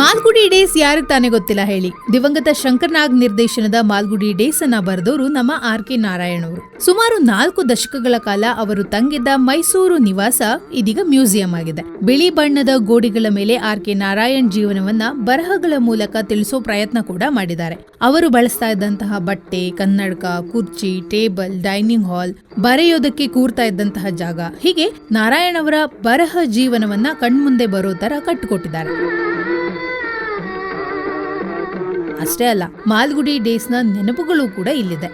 Malgudi days ಯಾರು ತಾನೇ ಗೊತ್ತಿಲ್ಲ ಹೇಳಿ. ದಿವಂಗತ ಶಂಕರ್ ನಾಗ್ ನಿರ್ದೇಶನದ ಮಾಲ್ಗುಡಿ ಡೇಸ್ ಅನ್ನ ಬರೆದವರು ನಮ್ಮ ಆರ್ ಕೆ ನಾರಾಯಣ್ ಅವರು. ಸುಮಾರು ನಾಲ್ಕು ದಶಕಗಳ ಕಾಲ ಅವರು ತಂಗಿದ್ದ ಮೈಸೂರು ನಿವಾಸ ಇದೀಗ ಮ್ಯೂಸಿಯಂ ಆಗಿದೆ. ಬಿಳಿ ಬಣ್ಣದ ಗೋಡೆಗಳ ಮೇಲೆ ಆರ್ ಕೆ ನಾರಾಯಣ್ ಜೀವನವನ್ನ ಬರಹಗಳ ಮೂಲಕ ತಿಳಿಸೋ ಪ್ರಯತ್ನ ಕೂಡ ಮಾಡಿದ್ದಾರೆ. ಅವರು ಬಳಸ್ತಾ ಇದ್ದಂತಹ ಬಟ್ಟೆ, ಕನ್ನಡಕ, ಕುರ್ಚಿ, ಟೇಬಲ್, ಡೈನಿಂಗ್ ಹಾಲ್, ಬರೆಯೋದಕ್ಕೆ ಕೂರ್ತಾ ಇದ್ದಂತಹ ಜಾಗ. ಹೀಗೆ ನಾರಾಯಣ್ ಅವರ ಬರಹ ಜೀವನವನ್ನ ಕಣ್ಮುಂದೆ ಬರೋ ತರ ಕಟ್ಟಿಕೊಟ್ಟಿದ್ದಾರೆ ಅಷ್ಟೇ ಅಲ್ಲ ಮಾಲ್ಗುಡಿ ಡೇಸ್ನ ನೆನಪುಗಳು ಕೂಡ ಇಲ್ಲಿದೆ.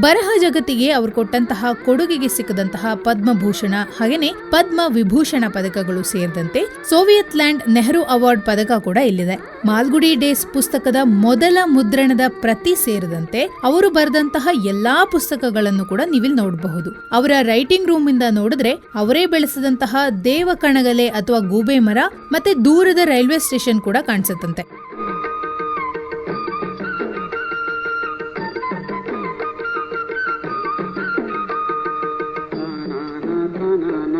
ಬರಹ ಜಗತ್ತಿಗೆ ಅವರು ಕೊಟ್ಟಂತಹ ಕೊಡುಗೆಗೆ ಸಿಕ್ಕದಂತಹ ಪದ್ಮಭೂಷಣ, ಹಾಗೇನೆ ಪದ್ಮ ವಿಭೂಷಣ ಪದಕಗಳು ಸೇರಿದಂತೆ ಸೋವಿಯತ್ ಲ್ಯಾಂಡ್ ನೆಹರು ಅವಾರ್ಡ್ ಪದಕ ಕೂಡ ಇಲ್ಲಿದೆ. ಮಾಲ್ಗುಡಿ ಡೇಸ್ ಪುಸ್ತಕದ ಮೊದಲ ಮುದ್ರಣದ ಪ್ರತಿ ಸೇರಿದಂತೆ ಅವರು ಬರೆದಂತಹ ಎಲ್ಲಾ ಪುಸ್ತಕಗಳನ್ನು ಕೂಡ ನೀವಿಲ್ಲಿ ನೋಡಬಹುದು. ಅವರ ರೈಟಿಂಗ್ ರೂಮ್ ಇಂದ ನೋಡಿದ್ರೆ ಅವರೇ ಬೆಳೆಸಿದಂತಹ ದೇವ ಕಣಗಲೆ ಅಥವಾ ಗೂಬೆ ಮರ ಮತ್ತೆ ದೂರದ ರೈಲ್ವೆ ಸ್ಟೇಷನ್ ಕೂಡ ಕಾಣಿಸುತ್ತಂತೆ. na na na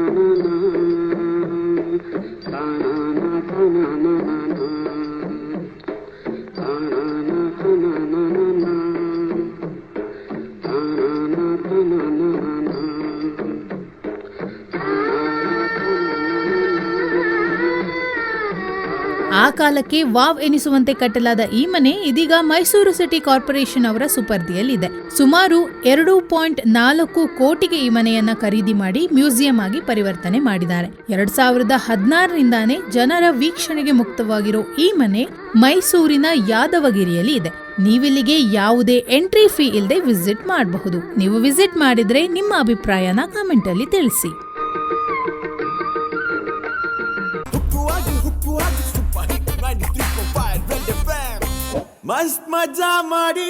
ಆ ಕಾಲಕ್ಕೆ ವಾವ್ ಎನಿಸುವಂತೆ ಕಟ್ಟಲಾದ ಈ ಮನೆ ಇದೀಗ ಮೈಸೂರು ಸಿಟಿ ಕಾರ್ಪೊರೇಷನ್ ಅವರ ಸುಪರ್ದಿಯಲ್ಲಿದೆ. ಸುಮಾರು ಎರಡು ಪಾಯಿಂಟ್ ನಾಲ್ಕು ಕೋಟಿಗೆ ಈ ಮನೆಯನ್ನ ಖರೀದಿ ಮಾಡಿ ಮ್ಯೂಸಿಯಂ ಆಗಿ ಪರಿವರ್ತನೆ ಮಾಡಿದ್ದಾರೆ. ಎರಡ್ ಸಾವಿರದ ಹದಿನಾರರಿಂದಾನೇ ಜನರ ವೀಕ್ಷಣೆಗೆ ಮುಕ್ತವಾಗಿರೋ ಈ ಮನೆ ಮೈಸೂರಿನ ಯಾದವಗಿರಿಯಲ್ಲಿ ಇದೆ. ನೀವಿಲ್ಲಿಗೆ ಯಾವುದೇ ಎಂಟ್ರಿ ಫೀ ಇಲ್ಲದೆ ವಿಸಿಟ್ ಮಾಡಬಹುದು. ನೀವು ವಿಸಿಟ್ ಮಾಡಿದ್ರೆ ನಿಮ್ಮ ಅಭಿಪ್ರಾಯನ ಕಾಮೆಂಟ್ ಅಲ್ಲಿ ತಿಳಿಸಿ. ಮಸ್ತ್ ಮಜಾ ಮಾಡಿ